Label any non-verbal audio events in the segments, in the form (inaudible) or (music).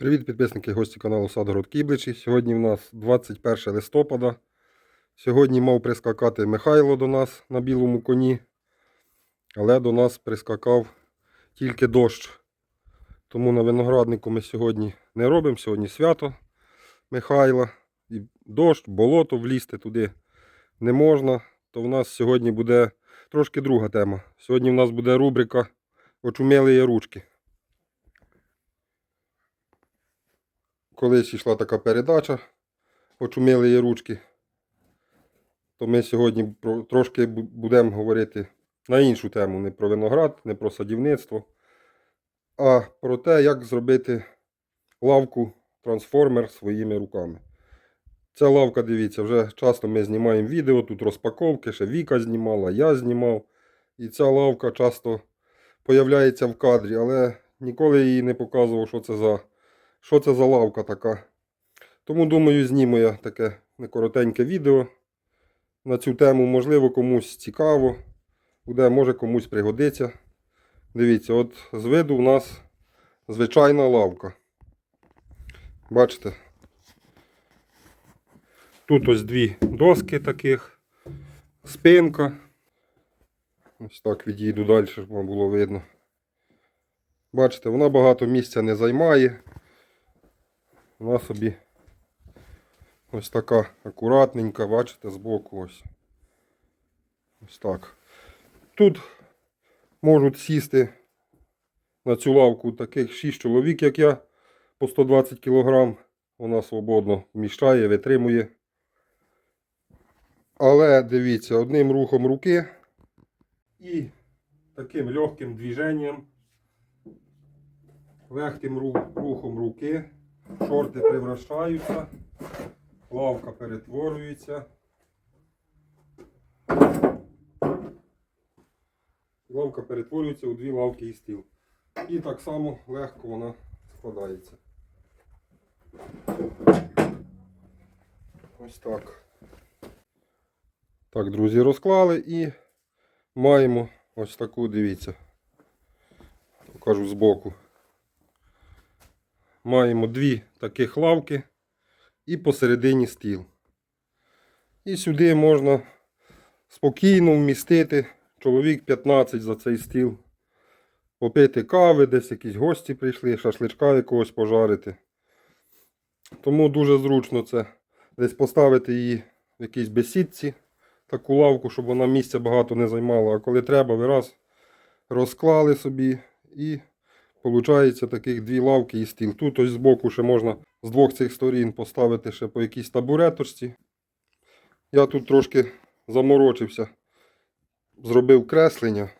Привіт, підписники гості каналу Садгород Кібличі. Сьогодні в нас 21 листопада. Сьогодні мав прискакати Михайло до нас на білому коні, але до нас прискакав тільки дощ. Тому на винограднику ми сьогодні не робимо. Сьогодні свято Михайла. І дощ, болото влізти туди не можна. То в нас сьогодні буде трошки друга тема. Сьогодні в нас буде рубрика Очумілі ручки. Колись йшла така передача Очуміли її ручки. То ми сьогодні трошки будемо говорити на іншу тему, не про виноград, не про садівництво, а про те, як зробити лавку трансформер своїми руками. Ця лавка, дивіться, вже часто ми знімаємо відео, тут розпаковки, ще Віка знімала, я знімав. І ця лавка часто появляється в кадрі, але ніколи її не показував, що це за що це за лавка така. Тому думаю, зніму я таке некоротеньке відео на цю тему. Можливо, комусь цікаво, буде, може комусь пригодиться. Дивіться, от з виду в нас звичайна лавка. Бачите? Тут ось дві доски таких, спинка. Ось так відійду далі, щоб вам було видно. Бачите, вона багато місця не займає. Вона собі ось така акуратненька, бачите, збоку ось. Ось так. Тут можуть сісти на цю лавку таких 6 чоловік, як я, по 120 кг. Вона свободно вміщає, витримує. Але дивіться, одним рухом руки і таким легким движенням, легким рухом руки. Шорти превращаються, лавка перетворюється. Лавка перетворюється у дві лавки і стіл. І так само легко вона складається. Ось так. Так, друзі, розклали і маємо ось таку, дивіться. Покажу збоку. Маємо дві таких лавки і посередині стіл. І сюди можна спокійно вмістити чоловік 15 за цей стіл. Попити кави, десь якісь гості прийшли, шашличка якогось пожарити. Тому дуже зручно це десь поставити її в якійсь бесідці, таку лавку, щоб вона місця багато не займала. А коли треба, ви раз розклали собі і Получається таких дві лавки і стіл. Тут ось збоку ще можна з двох цих сторін поставити ще по якійсь табуреточці. Я тут трошки заморочився. Зробив креслення.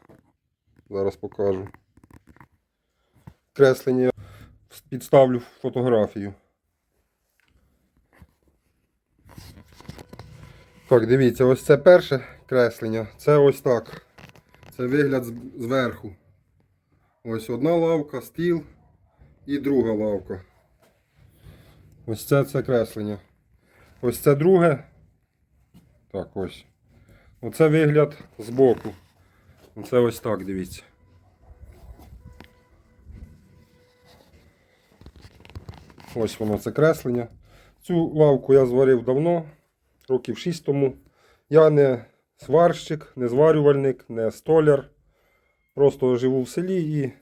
Зараз покажу. Креслення я підставлю фотографію. Так, дивіться, ось це перше креслення. Це ось так. Це вигляд зверху. Ось одна лавка, стіл і друга лавка. Ось це це креслення. Ось це друге. Так, ось. Оце вигляд збоку. Оце ось так, дивіться. Ось воно це креслення. Цю лавку я зварив давно, років 6 тому. Я не сварщик, не зварювальник, не столяр. Просто живу в селі і,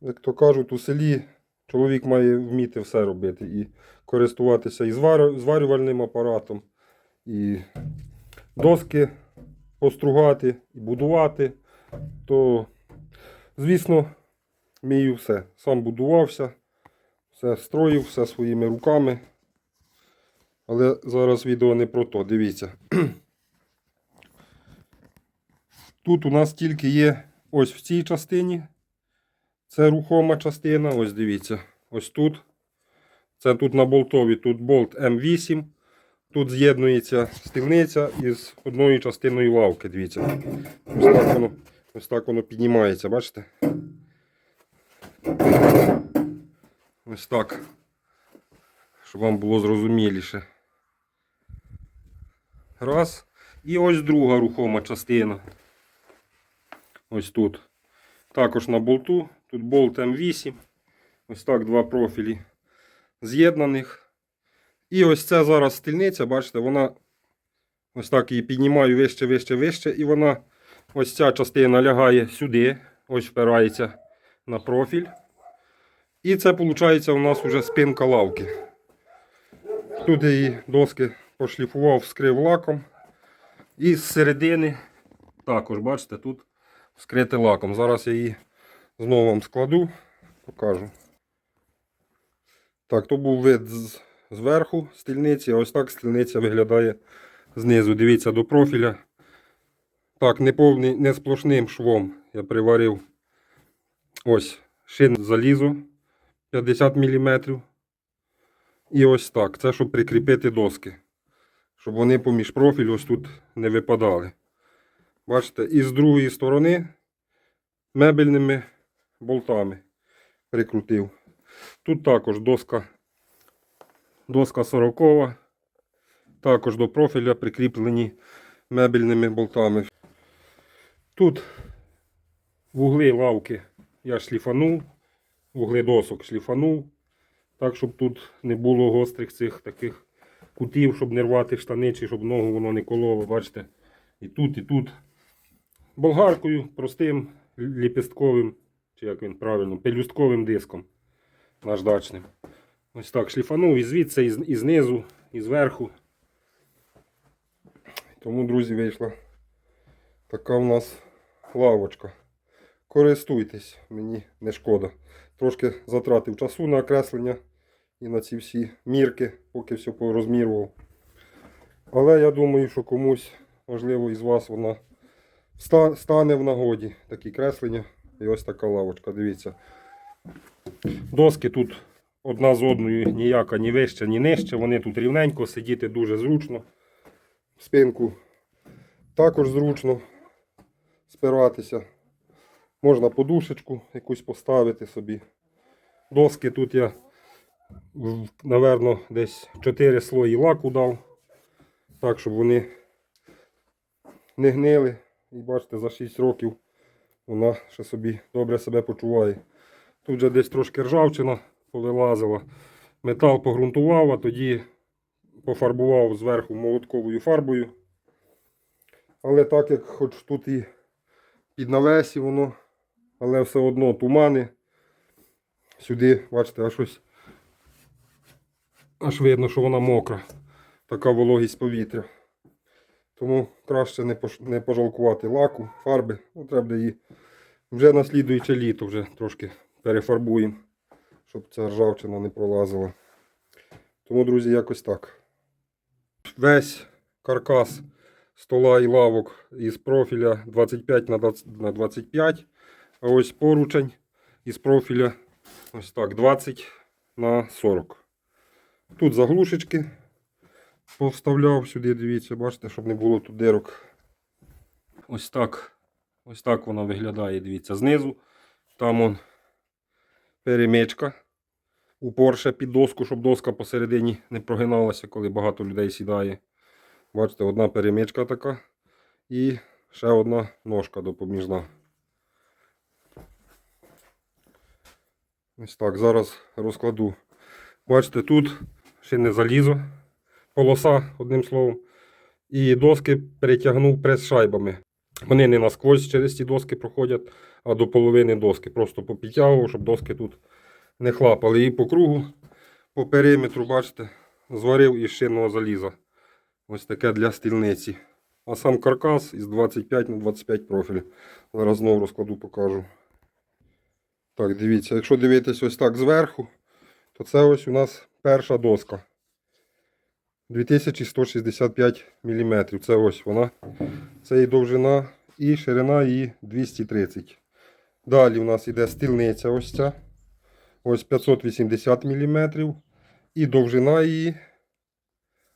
як то кажуть, у селі чоловік має вміти все робити. І користуватися і зварювальним апаратом, і доски постругати, і будувати. То, звісно, вмію все. Сам будувався, все строїв, все своїми руками. Але зараз відео не про то. Дивіться. (clears throat) Тут у нас тільки є ось в цій частині. Це рухома частина. Ось дивіться. Ось тут. Це тут на болтові. Тут болт М8. Тут з'єднується стільниця із одною частиною лавки. Дивіться. Ось так воно, ось так воно піднімається, бачите? Ось так. Щоб вам було зрозуміліше. Раз. І ось друга рухома частина. Ось тут. Також на болту. Тут болт М8. Ось так два профілі з'єднаних. І ось ця зараз стільниця, бачите, вона ось так її піднімаю вище, вище, вище, і вона ось ця частина лягає сюди, ось впирається на профіль. І це виходить у нас вже спинка лавки. Тут я її доски пошліфував, скрив лаком. І з середини також, бачите, тут скрити лаком. Зараз я її знову вам складу, покажу. Так, то був вид зверху стільниці, а ось так стільниця виглядає знизу. Дивіться до профіля. Так, не повний, не сплошним швом я приварив ось шин залізо 50 мм. І ось так. Це щоб прикріпити доски. Щоб вони поміж профіль ось тут не випадали. Бачите, і з другої сторони мебельними болтами прикрутив. Тут також доска, доска 40. Також до профіля прикріплені мебельними болтами. Тут вугли лавки я шліфанув, вугли досок шліфанув. Так, щоб тут не було гострих цих таких кутів, щоб не рвати штани, чи щоб ногу воно не кололо. Бачите? І тут, і тут. Болгаркою простим ліпістковим, чи як він правильно, пелюстковим диском наждачним. Ось так шліфанув і звідси, і, знизу, і зверху. Тому, друзі, вийшла така в нас лавочка. Користуйтесь, мені не шкода. Трошки затратив часу на окреслення і на ці всі мірки, поки все порозмірював. Але я думаю, що комусь, можливо, із вас вона стане в нагоді такі креслення. І ось така лавочка, дивіться. Доски тут одна з одною ніяка ні вища, ні нижча. Вони тут рівненько, сидіти дуже зручно. Спинку також зручно спиратися. Можна подушечку якусь поставити собі. Доски тут я, наверно, десь 4 слої лаку дав. Так, щоб вони не гнили. І бачите, за 6 років вона ще собі добре себе почуває. Тут вже десь трошки ржавчина повилазила. Метал погрунтував, а тоді пофарбував зверху молотковою фарбою. Але так як хоч тут і під навесі воно, але все одно тумани. Сюди, бачите, аж ось аж видно, що вона мокра. Така вологість повітря. Тому краще не, не пожалкувати лаку, фарби. Ну, треба її вже на слідуюче літо вже трошки перефарбуємо, щоб ця ржавчина не пролазила. Тому, друзі, якось так. Весь каркас стола і лавок із профіля 25 на 20 на 25. А ось поручень із профіля ось так 20 на 40. Тут заглушечки повставляв сюди, дивіться, бачите, щоб не було тут дирок. Ось так. Ось так воно виглядає, дивіться, знизу. Там он перемичка. Упор ще під доску, щоб доска посередині не прогиналася, коли багато людей сідає. Бачите, одна перемичка така. І ще одна ножка допоміжна. Ось так, зараз розкладу. Бачите, тут ще не залізо, полоса, одним словом. І доски перетягнув прес-шайбами. Вони не насквозь через ці доски проходять, а до половини доски. Просто попідтягував, щоб доски тут не хлапали. І по кругу, по периметру, бачите, зварив із шинного заліза. Ось таке для стільниці. А сам каркас із 25 на 25 профіль. Зараз знову розкладу, покажу. Так, дивіться, якщо дивитись ось так зверху, то це ось у нас перша доска. 2165 мм. Це ось вона. Це її довжина і ширина її 230. Далі у нас іде стільниця ось ця. Ось 580 мм. І довжина її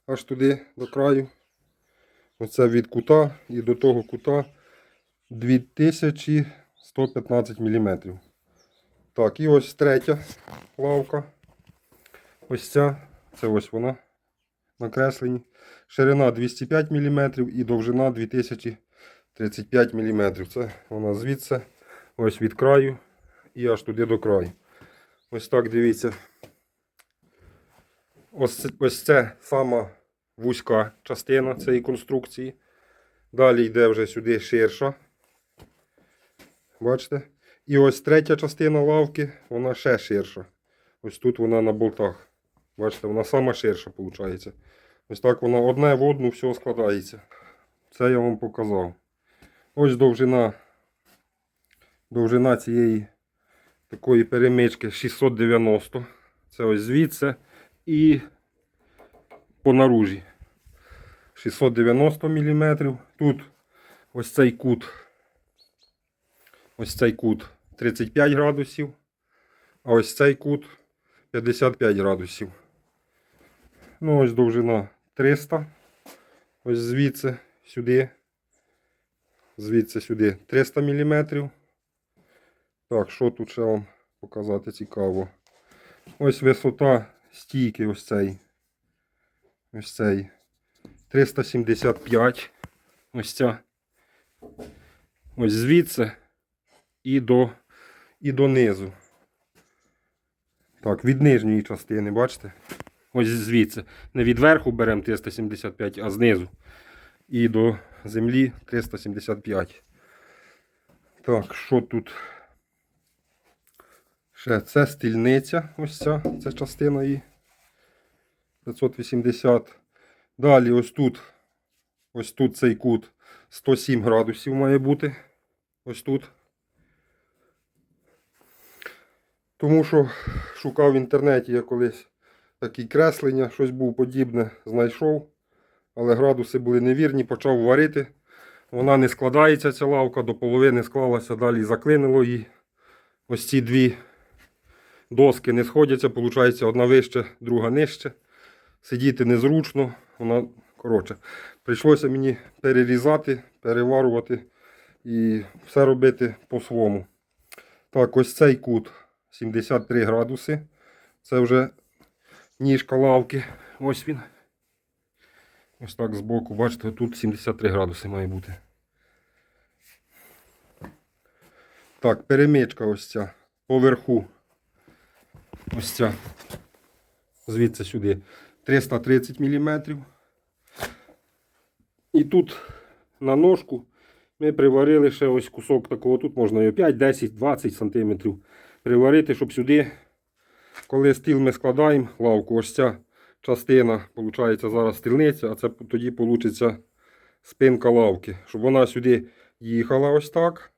аж туди до краю. Оце від кута і до того кута 2115 мм. Так, і ось третя лавка. Ось ця. Це ось вона накреслені. Ширина 205 мм і довжина 2035 мм. Це вона звідси, ось від краю і аж туди до краю. Ось так дивіться. Ось, ось це сама вузька частина цієї конструкції. Далі йде вже сюди ширша. Бачите? І ось третя частина лавки, вона ще ширша. Ось тут вона на болтах. Бачите, вона сама ширша виходить. Ось так вона одне в одну все складається. Це я вам показав. Ось довжина. Довжина цієї такої перемички 690. Це ось звідси і по наружі. 690 мм. Тут ось цей кут. Ось цей кут 35 градусів. А ось цей кут 55 градусів. Ну, ось довжина 300. Ось звідси сюди. Звідси сюди 300 мм. Так, що тут ще вам показати цікаво? Ось висота стійки, ось цей. Ось цей. 375. Ось ця. Ось звідси і до, і до низу. Так, від нижньої частини, бачите? Ось звідси. Не від верху беремо 375, а знизу. І до землі 375. Так, що тут? Ще це стільниця. Ось ця, це частина її. 580. Далі ось тут. Ось тут цей кут 107 градусів має бути. Ось тут. Тому що шукав в інтернеті я колись такі креслення, щось був подібне, знайшов. Але градуси були невірні, почав варити. Вона не складається, ця лавка, до половини склалася, далі заклинило її. Ось ці дві доски не сходяться, виходить, одна вище, друга нижче. Сидіти незручно, вона коротше. Прийшлося мені перерізати, переварувати і все робити по-своєму. Так, ось цей кут 73 градуси. Це вже ніжка лавки. Ось він. Ось так збоку, бачите, тут 73 градуси має бути. Так, перемичка ось ця поверху. Ось ця. Звідси сюди 330 мм. І тут на ножку ми приварили ще ось кусок такого. Тут можна його 5, 10, 20 см приварити, щоб сюди, коли стіл ми складаємо, лавку, ось ця частина, виходить, зараз стільниця, а це тоді вийде спинка лавки. Щоб вона сюди їхала ось так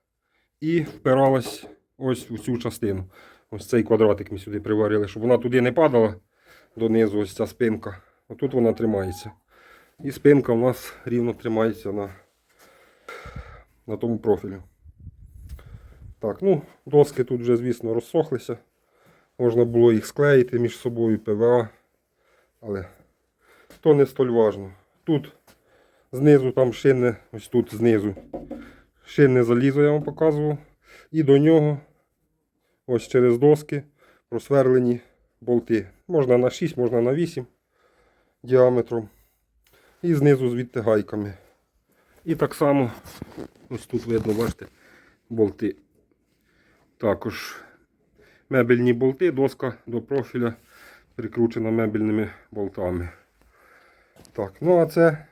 і впиралась ось у цю частину. Ось цей квадратик ми сюди приварили, щоб вона туди не падала донизу, ось ця спинка. Отут вона тримається. І спинка у нас рівно тримається на, на тому профілю. Так, ну, доски тут вже, звісно, розсохлися. Можна було їх склеїти між собою ПВА. Але то не столь важно. Тут знизу там шинне, ось тут знизу. Шинне залізо я вам показував. І до нього ось через доски просверлені болти. Можна на 6, можна на 8 діаметром. І знизу звідти гайками. І так само, ось тут видно, бачите, болти. Також мебельні болти, доска до профіля прикручена мебельними болтами. Так, ну а це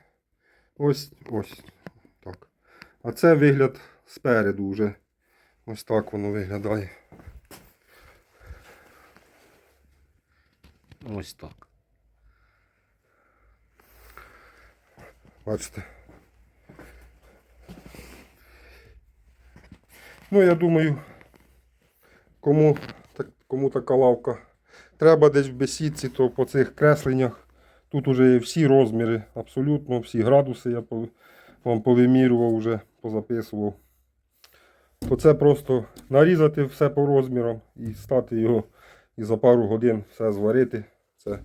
ось ось так. А це вигляд спереду вже. Ось так воно виглядає. Ось так. Бачите. Ну, я думаю, кому, так, кому така лавка треба десь в бесідці, то по цих кресленнях тут уже є всі розміри, абсолютно всі градуси я вам повимірював вже, позаписував. То це просто нарізати все по розмірам і стати його і за пару годин все зварити. Це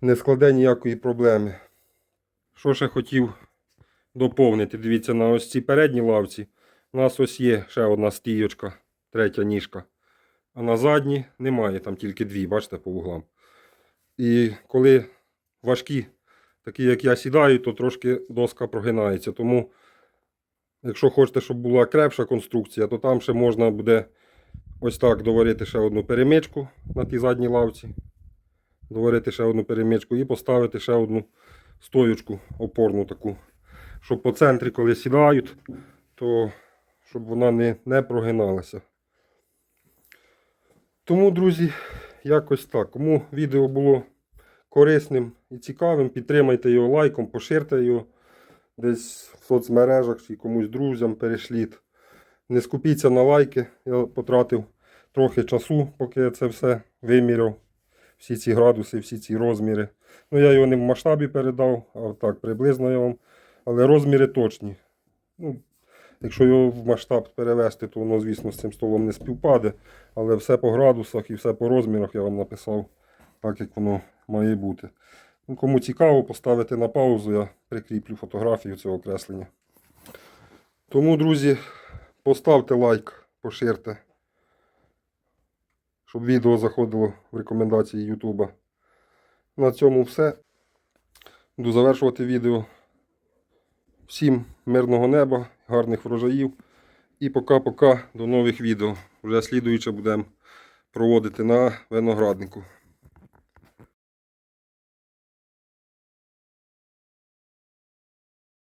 не складе ніякої проблеми. Що ще хотів доповнити? Дивіться, на ось цій передній лавці у нас ось є ще одна стійочка, третя ніжка. А на задній немає, там тільки дві, бачите, по вуглам. І коли важкі, такі як я сідаю, то трошки доска прогинається. Тому, якщо хочете, щоб була крепша конструкція, то там ще можна буде ось так доварити ще одну перемичку на тій задній лавці. Доварити ще одну перемичку і поставити ще одну стоючку опорну таку. Щоб по центрі, коли сідають, то щоб вона не, не прогиналася. Тому, друзі, якось так. Кому відео було корисним і цікавим, підтримайте його лайком, поширте його десь в соцмережах чи комусь друзям перешліть. Не скупіться на лайки. Я потратив трохи часу, поки я це все виміряв. Всі ці градуси, всі ці розміри. Ну, я його не в масштабі передав, а так приблизно я вам. Але розміри точні. Ну, якщо його в масштаб перевести, то воно, звісно, з цим столом не співпаде. Але все по градусах і все по розмірах я вам написав, так як воно має бути. Ну, кому цікаво, поставити на паузу, я прикріплю фотографію цього креслення. Тому, друзі, поставте лайк, поширте, щоб відео заходило в рекомендації Ютуба. На цьому все. Буду завершувати відео. Всім мирного неба, гарних врожаїв. І пока-пока до нових відео. Вже слідуюче будемо проводити на винограднику.